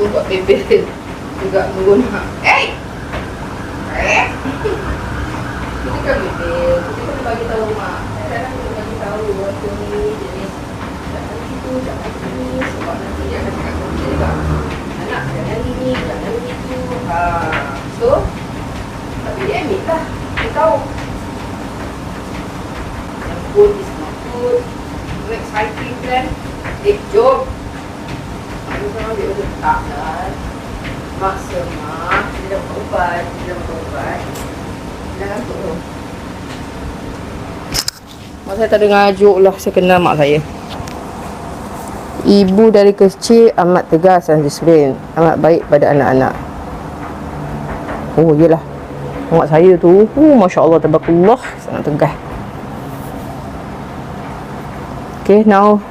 tu buat bebel juga nunggu nak. Eh! Eh! Kita kan bebel. Kita kan bagi tahu mak. Kadang-kadang kita bagi tahu waktu ni jenis jangan gitu, jangan gini. Sebab nanti dia akan cakap kita juga. Anak jangan gini, jangan gitu. Ha. So, tapi dia admit lah. Dia tahu. Yang good is not good. You exciting kan? Eh, jom. Tak lah. Mak semah, dia dah makan ubat, dia dah makan ubat. Dia dah ngantuk tu. Mak saya tak ada ngajuk lah, saya kenal mak saya. Ibu dari kecil amat tegas dan disiplin. Amat baik pada anak-anak. Oh, yelah. Mak saya tu, oh, Masya Allah, tabarakallah, sangat tegas. Okay, now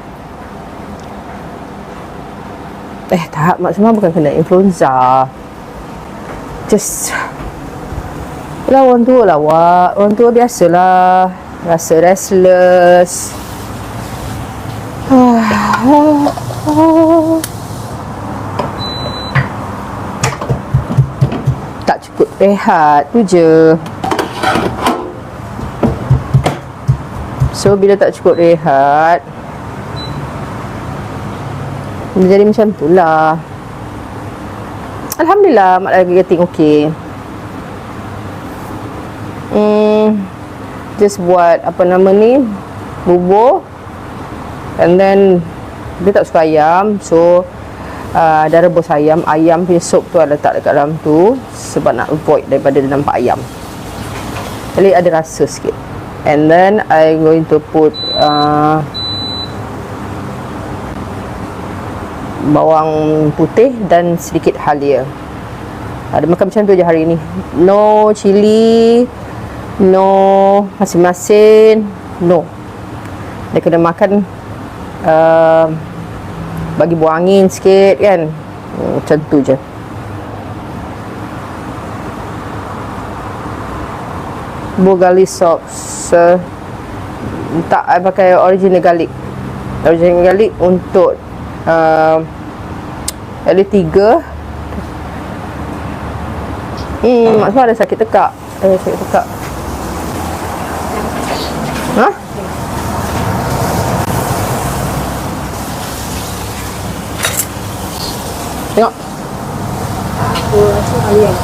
Eh tak, mak semua bukan kena influenza. Just Lah orang tua lah wak. Orang tua biasalah. Rasa restless. Tak cukup rehat tu je. So bila tak cukup rehat dia jadi macam tu lah. Alhamdulillah mak lagi getting okay. Hmm, Just buat apa nama ni? Bubur. And then Dia tak suka ayam. So uh, Dah rebus ayam. Ayam punya sup tu ada letak dekat dalam tu Sebab nak avoid daripada dia nampak ayam. Jadi ada rasa sikit. And then I going to put uh, bawang putih dan sedikit halia. Ada makan macam tu je hari ni. No cili, no masin-masin, no. Dia kena makan uh, bagi buang angin sikit kan. Hmm, macam tu je. Bulgali sauce. Uh, tak, I pakai original garlic. Original garlic untuk uh, ada tiga. Hmm, mak semua ada sakit tekak. Ada sakit tekak. Ha? Tengok. Aku rasa kalian